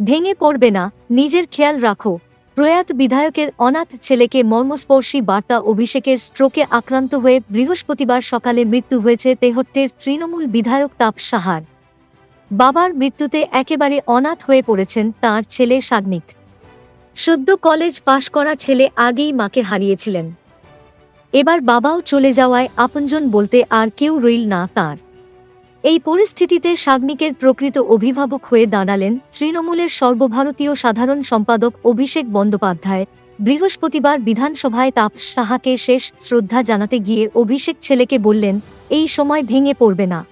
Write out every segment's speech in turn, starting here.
ভেঙে পড়বে না, নিজের খেয়াল রাখো। প্রয়াত বিধায়কের অনাথ ছেলেকে মর্মস্পর্শী বার্তা অভিষেকের স্ট্রোকে আক্রান্ত হয়ে বৃহস্পতিবার সকালে মৃত্যু হয়েছে তেহট্টের তৃণমূল বিধায়ক তাপ সাহার। বাবার মৃত্যুতে একেবারে অনাথ হয়ে পড়েছেন তার ছেলে সাগ্নিক। সদ্য কলেজ পাশ করা ছেলে আগেই মাকে হারিয়েছিলেন। এবার বাবাও চলে যাওয়ায় আপনজন বলতে আর কেউ রইল না তার। এই পরিস্থিতিতে সাগ্নিকের প্রকৃত অভিভাবক হয়ে দাঁড়ালেন তৃণমূলের সর্বভারতীয় সাধারণ সম্পাদক অভিষেক বন্দ্যোপাধ্যায়। বৃহস্পতিবার বিধানসভায় তাপ সাহাকে শেষ শ্রদ্ধা জানাতে গিয়ে অভিষেক ছেলেকে বললেন, এই সময় ভেঙে পড়বে না।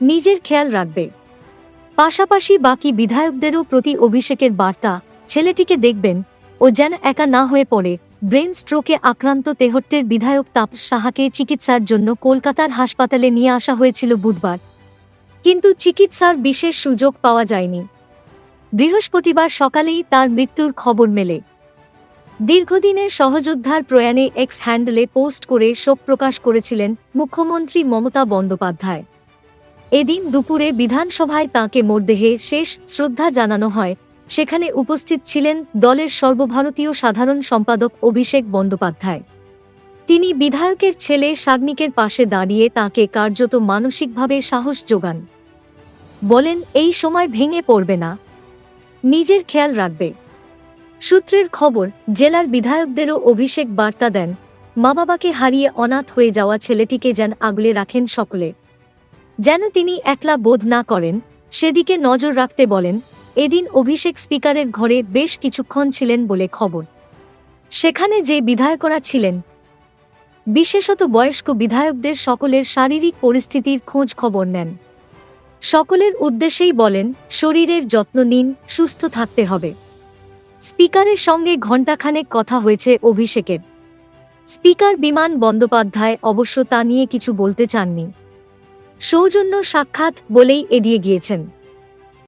নিজের খেয়াল রাখবে। পাশাপাশি বাকি বিধায়কদেরও প্রতি অভিষেকের বার্তা। ছেলেটিকে দেখবেন। ও যেন একা না হয়ে পড়ে। ব্রেন স্ট্রোকে আক্রান্ত তেহট্টের বিধায়ক তাপ সাহাকে চিকিৎসার জন্য কলকাতার হাসপাতালে নিয়ে আসা হয়েছিল বুধবার। কিন্তু চিকিৎসার বিশেষ সুযোগ পাওয়া যায়নি। বৃহস্পতিবার সকালেই তার মৃত্যুর খবর মেলে। দীর্ঘদিনের সহযোদ্ধার প্রয়াণে এক্স হ্যান্ডেলে পোস্ট করে শোক প্রকাশ করেছিলেন মুখ্যমন্ত্রী মমতা বন্দ্যোপাধ্যায়। এদিন দুপুরে বিধানসভায় তাঁকে মরদেহে শেষ শ্রদ্ধা জানানো হয় সেখানে উপস্থিত ছিলেন দলের সর্বভারতীয় সাধারণ সম্পাদক অভিষেক বন্দ্যোপাধ্যায়। তিনি বিধায়কের ছেলে সাগ্নিকের পাশে দাঁড়িয়ে তাকে কার্যত মানসিকভাবে সাহস যোগান। বলেন, এই সময় ভেঙে পড়বে না। নিজের খেয়াল রাখবে। সূত্রের খবর, জেলার বিধায়কদেরও অভিষেক বার্তা দেন মা বাবাকে হারিয়ে অনাথ হয়ে যাওয়া ছেলেটিকে যেন আগলে রাখেন সকলে। যেন তিনি একলা বোধ না করেন, সেদিকে নজর রাখতে বলেন এদিন অভিষেক স্পিকারের ঘরে বেশ কিছুক্ষণ ছিলেন বলে খবর। সেখানে যে বিধায়করা ছিলেন, বিশেষত বয়স্ক বিধায়কদের সকলের শারীরিক পরিস্থিতির খোঁজ খবর নেন। সকলের উদ্দেশ্যেই বলেন, শরীরের যত্ন নিন, সুস্থ থাকতে হবে। স্পিকারের সঙ্গে ঘণ্টাখানেক কথা হয়েছে অভিষেকের। স্পিকার বিমান বন্দ্যোপাধ্যায় অবশ্য তা নিয়ে কিছু বলতে চাননি। সৌজন্য সাক্ষাৎ বলেই এড়িয়ে গিয়েছেন।